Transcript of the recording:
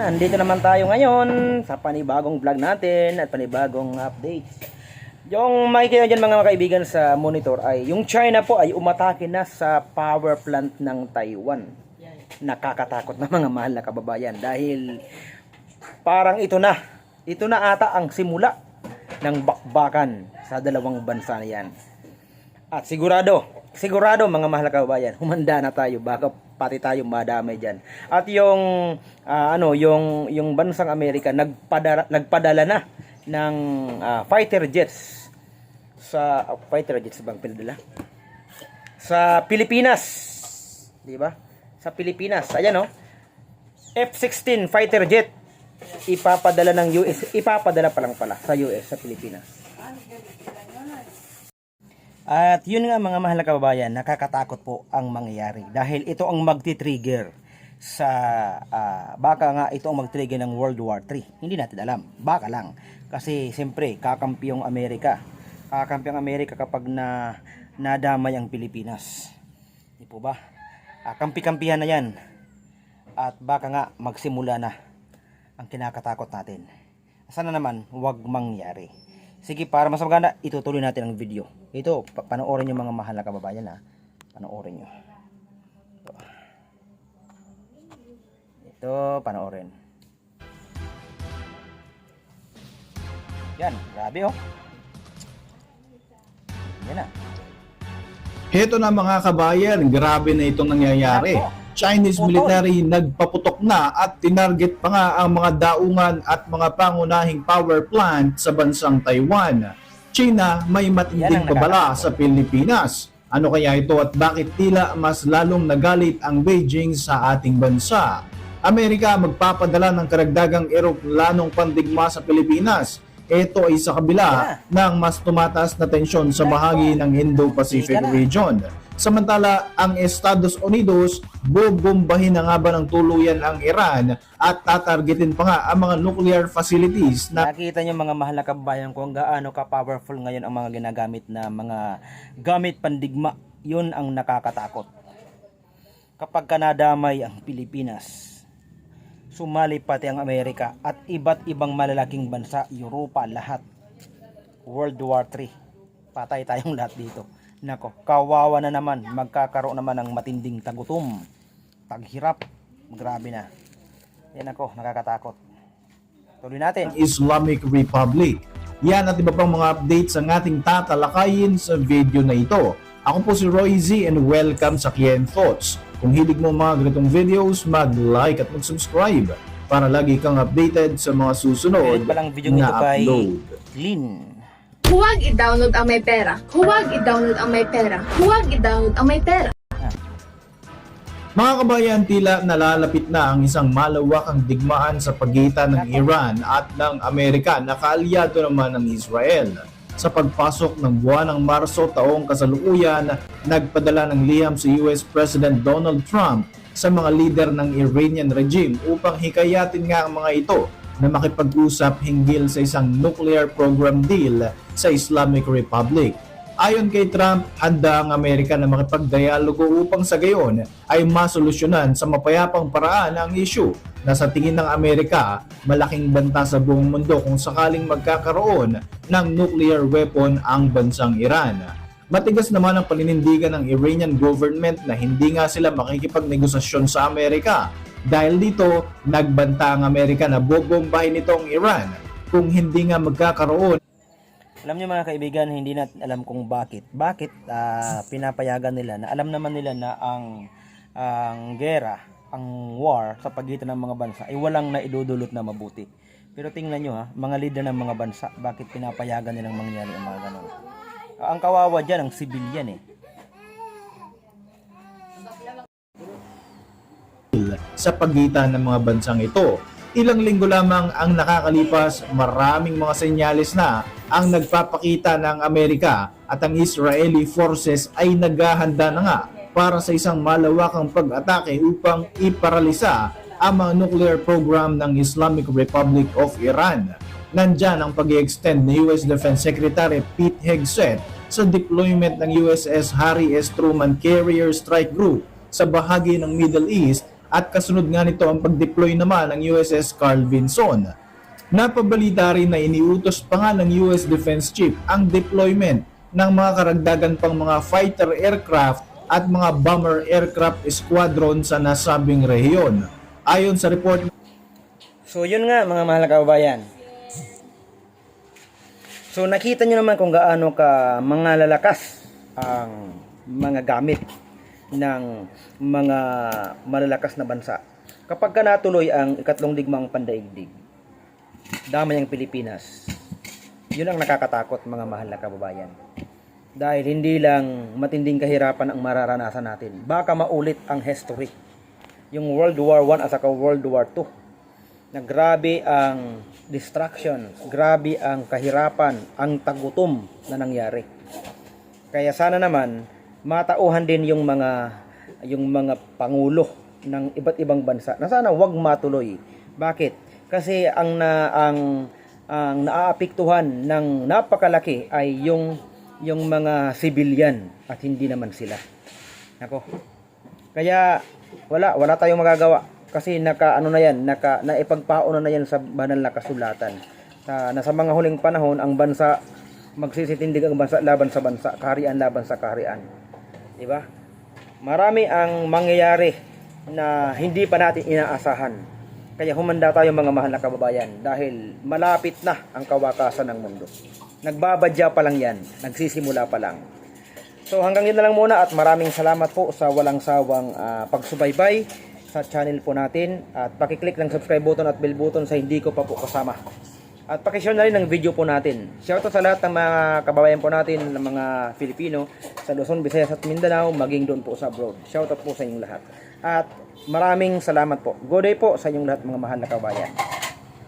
Nandito naman tayo ngayon sa panibagong vlog natin at panibagong updates. Yung makikita dyan mga kaibigan sa monitor ay yung China po ay umatake na sa power plant ng Taiwan. Nakakatakot na mga mahal na kababayan dahil parang ito na. Ito na ata ang simula ng bakbakan sa dalawang bansa na yan. At sigurado, sigurado mga mahal na kababayan, humanda na tayo baka pati tayo madamay diyan. At yung ah, ano, yung yung bansang Amerika nagpadala nagpadala na ng ah, fighter jets sa ah, fighter jets bang pinadala? Sa Pilipinas. 'Di ba? Sa Pilipinas. Ayan oh. F-16 fighter jet ipapadala ng US, ipapadala pa lang pala sa US sa Pilipinas. At yun nga mga mahal na kababayan, nakakatakot po ang mangyayari dahil ito ang magti-trigger sa ah, baka nga ito ang mag-trigger ng World War 3. Hindi natin alam, baka lang. Kasi siyempre, kakampi yung Amerika. Kakampi ang Amerika kapag na nadamay ang Pilipinas. Di po ba? Ah, kampi-kampihan na yan. At baka nga magsimula na ang kinakatakot natin. Sana naman, huwag mangyari. Sige, para mas maganda, itutuloy natin ang video. Ito, pa- panoorin nyo mga mahal na kababayan ha. Panoorin nyo. Ito. Ito, panoorin. Yan, grabe oh. Yan na. Heto na mga kabayan, grabe na itong nangyayari. Nako. Chinese military nagpaputok na at tinarget pa nga ang mga daungan at mga pangunahing power plant sa bansang Taiwan. China may matinding babala sa Pilipinas. Ano kaya ito at bakit tila mas lalong nagalit ang Beijing sa ating bansa? Amerika magpapadala ng karagdagang eroplanong pandigma sa Pilipinas. Ito ay sa kabila ng mas tumataas na tensyon sa bahagi ng Indo-Pacific region. Samantala, ang Estados Unidos bubombahin na nga ba ng tuluyan ang Iran at tatargetin pa nga ang mga nuclear facilities na Nakita nyo mga mahal na kababayan kung gaano ka-powerful ngayon ang mga ginagamit na mga gamit pandigma. Yun ang nakakatakot. Kapag ka nadamay ang Pilipinas, sumali pati ang Amerika at iba't ibang malalaking bansa, Europa, lahat. World War 3. Patay tayong lahat dito. Nako, kawawa na naman. Magkakaroon naman ng matinding tagutom. Taghirap. Grabe na. Yan ako, nakakatakot. Tuloy natin. Islamic Republic. Yan at iba pang mga updates ang ating tatalakayin sa video na ito. Ako po si Roy Z and welcome sa Kien Thoughts. Kung hilig mo mga ganitong videos, mag-like at mag-subscribe para lagi kang updated sa mga susunod Pilit pa lang video nito na kay upload. Lin. Huwag i-download ang may pera. Huwag i-download ang may pera. Huwag i-download ang may pera. Mga kabayan, tila nalalapit na ang isang malawakang digmaan sa pagitan ng Iran at ng Amerika na kaalyado naman ng Israel. Sa pagpasok ng buwan ng Marso taong kasalukuyan, nagpadala ng liham si US President Donald Trump sa mga lider ng Iranian regime upang hikayatin nga ang mga ito na makipag-usap hinggil sa isang nuclear program deal sa Islamic Republic. Ayon kay Trump, handa ang Amerika na makipagdialogo upang sa gayon ay masolusyonan sa mapayapang paraan ang issue na sa tingin ng Amerika malaking banta sa buong mundo kung sakaling magkakaroon ng nuclear weapon ang bansang Iran. Matigas naman ang paninindigan ng Iranian government na hindi nga sila makikipagnegosasyon sa Amerika. Dahil dito, nagbanta ang Amerika na bobombahin nito ang Iran kung hindi nga magkakaroon Alam niyo mga kaibigan, hindi natin alam kung bakit. Bakit ah, pinapayagan nila na alam naman nila na ang ang gera, ang war sa pagitan ng mga bansa ay walang naidudulot na mabuti. Pero tingnan nyo ha, mga leader ng mga bansa, bakit pinapayagan nilang mangyari ang mga ganun? Ang kawawa dyan, ang civilian eh. Sa pagitan ng mga bansang ito. Ilang linggo lamang ang nakakalipas, maraming mga senyales na ang nagpapakita ng Amerika at ang Israeli forces ay naghahanda na nga para sa isang malawakang pag-atake upang iparalisa ang mga nuclear program ng Islamic Republic of Iran. Nandyan ang pag extend ni US Defense Secretary Pete Hegseth sa deployment ng USS Harry S. Truman Carrier Strike Group sa bahagi ng Middle East at kasunod nga nito ang pag-deploy naman ng USS Carl Vinson. Napabalita rin na iniutos pa nga ng US Defense Chief ang deployment ng mga karagdagan pang mga fighter aircraft at mga bomber aircraft squadron sa nasabing rehiyon. Ayon sa report So yun nga mga mahal na kababayan. So nakita nyo naman kung gaano ka mga lalakas ang mga gamit ng mga malalakas na bansa. Kapag ka natuloy ang ikatlong digmang pandaigdig, damay ang Pilipinas. Yun ang nakakatakot mga mahal na kababayan. Dahil hindi lang matinding kahirapan ang mararanasan natin. Baka maulit ang history. Yung World War I at saka World War II na grabe ang distraction, grabe ang kahirapan, ang tagutom na nangyari. Kaya sana naman matauhan din yung mga yung mga pangulo ng iba't ibang bansa na sana wag matuloy. Bakit? Kasi ang na ang ang naaapektuhan ng napakalaki ay yung yung mga civilian at hindi naman sila. Nako. Kaya wala wala tayong magagawa kasi naka ano na yan, naka naipagpauna na yan sa banal na kasulatan. Sa nasa mga huling panahon ang bansa magsisitindig ang bansa laban sa bansa, kaharian laban sa kaharian. 'Di ba? Marami ang mangyayari na hindi pa natin inaasahan. Kaya humanda tayo mga mahal na kababayan dahil malapit na ang kawakasan ng mundo. Nagbabadya pa lang yan, nagsisimula pa lang. So hanggang yun na lang muna at maraming salamat po sa walang sawang ah, pagsubaybay sa channel po natin at pakiclick ng subscribe button at bell button sa hindi ko pa po kasama. At pakishare na rin ng video po natin. Shoutout sa lahat ng mga kababayan po natin, ng mga Filipino sa Luzon, Visayas at Mindanao, maging doon po sa abroad. Shoutout po sa inyong lahat. At maraming salamat po. Good day po sa inyong lahat mga mahal na kababayan.